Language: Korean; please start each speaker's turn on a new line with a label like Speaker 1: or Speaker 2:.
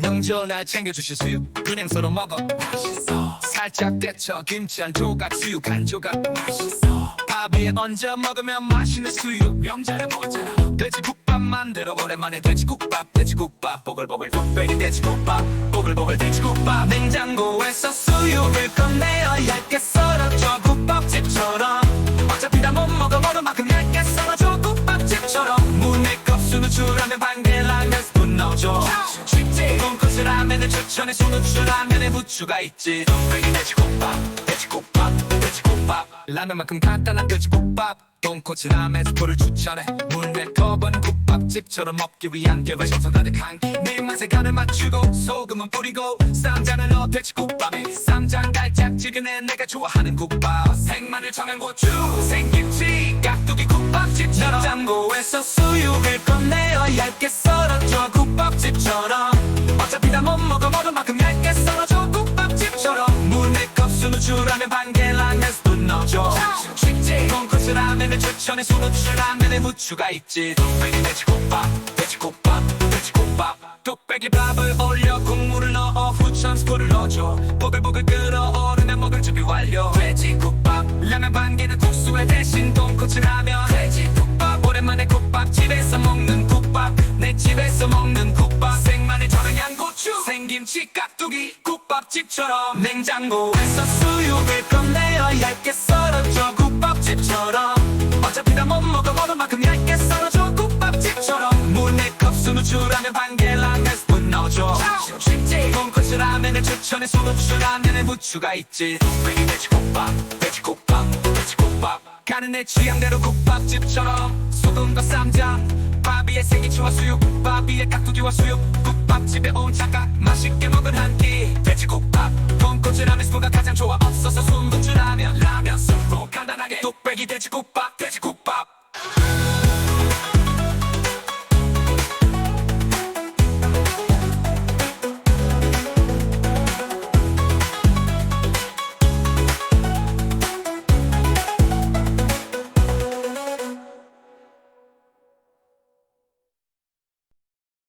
Speaker 1: 날 챙겨주실 수육 그냥 서로 먹어. 맛있어. 살짝 데쳐 김치 한 조각 수육 한 조각. 맛있어. 밥 위에 얹어 먹으면 맛있는 수육. 명절에 모자 돼지국밥 만들어. 오랜만에 돼지국밥. 돼지국밥. 보글보글 뚝배기 돼지국밥. 보글보글 돼지국밥. 냉장고에서 수육을 꺼내어 얇게 썰어줘 국밥집처럼. 어차피 다 못 먹어. 얼음만큼 얇게 썰어줘 국밥집처럼. 문에 컵수 누출하면 반개 라면 스푼 넣어줘 쉽지 돈코스 라면을 추천해 손우추 라면에 부추가 있지. 뚝배기 돼지국밥 돼지국밥 돼지국밥. 라면만큼 간단한 돼지국밥. 돈코츠 라면 스프를 추천해. 물에 컵은 국밥집처럼 먹기 위한 개발 정성 가득한 내 입맛에 간을 맞추고 소금은 뿌리고 쌈장을 넣어 돼지국밥에. 쌈장 달짝지근해 내가 좋아하는 국밥. 생마늘 청양고추 생김치 깍두기 국밥집처럼. 냉장고에서 수육을 꺼내어 얇게 썰어줘. 국밥집처럼 못 먹어 먹을 만큼 얇게 썰어줘. 국밥집처럼 물에 컵수 누출하면 반개 라면 스푼 넣어줘. 쉽지 돈코스 라면을 추천해. 손우추 라면에 부추가 있지. 뚝배기 돼지국밥 돼지국밥 돼지국밥. 뚝배기 밥을 올려 국물을 넣어. 후천 스프를 넣어줘. 보글보글 끓어 오르면 먹을 준비 완료. 돼지국밥 라면 반개는 국수에 대신 돈코츠 라면. 돼지국밥 오랜만에 국밥 집에서 먹는 국밥. 내 집에서 먹는 국밥. 생마늘 저는 양 생김치 깍두기 국밥집처럼 냉장고에서 수육을 꺼내어 얇게 썰어줘 국밥집처럼. 어차피 다 못 먹어 먹을 만큼 얇게 썰어줘 국밥집처럼. 물에 컵수 누출하면 반개 라면 스푼 넣어줘. 쉽지 돈코츠 라면을 추천해 손우추 라면에 부추가 있지. 뚝배기 돼지국밥 돼지국밥 돼지국밥. 가는 내 취향대로 국밥집처럼. 소금과 쌈장 밥 위에 생기초와 수육 밥 위에 깍두기와 수육 국밥집에 온 잠깐 맛있